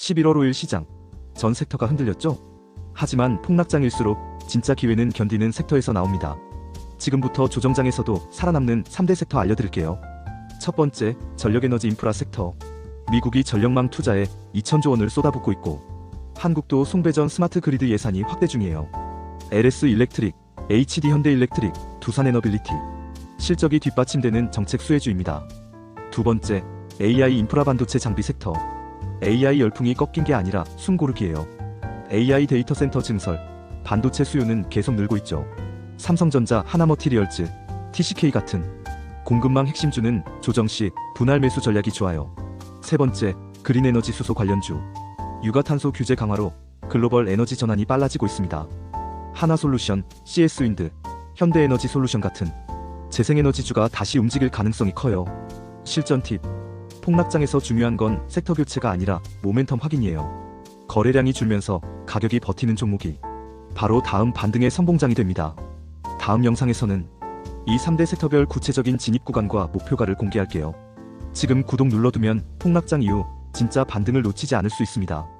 11월 5일 시장. 전 섹터가 흔들렸죠? 하지만 폭락장일수록 진짜 기회는 견디는 섹터에서 나옵니다. 지금부터 조정장에서도 살아남는 3대 섹터 알려드릴게요. 첫 번째, 전력에너지 인프라 섹터. 미국이 전력망 투자에 2천조 원을 쏟아붓고 있고, 한국도 송배전 스마트 그리드 예산이 확대 중이에요. LS 일렉트릭, HD 현대 일렉트릭, 두산 에너빌리티. 실적이 뒷받침되는 정책 수혜주입니다. 두 번째, AI 인프라 반도체 장비 섹터. AI 열풍이 꺾인 게 아니라 숨고르기예요. AI 데이터 센터 증설, 반도체 수요는 계속 늘고 있죠. 삼성전자, 하나머티리얼즈, TCK 같은 공급망 핵심주는 조정 시 분할 매수 전략이 좋아요. 세 번째, 그린 에너지 수소 관련주. 육아탄소 규제 강화로 글로벌 에너지 전환이 빨라지고 있습니다. 하나솔루션, CS윈드, 현대에너지 솔루션 같은 재생에너지주가 다시 움직일 가능성이 커요. 실전 팁. 폭락장에서 중요한 건 섹터 교체가 아니라 모멘텀 확인이에요. 거래량이 줄면서 가격이 버티는 종목이 바로 다음 반등의 선봉장이 됩니다. 다음 영상에서는 이 3대 섹터별 구체적인 진입 구간과 목표가를 공개할게요. 지금 구독 눌러두면 폭락장 이후 진짜 반등을 놓치지 않을 수 있습니다.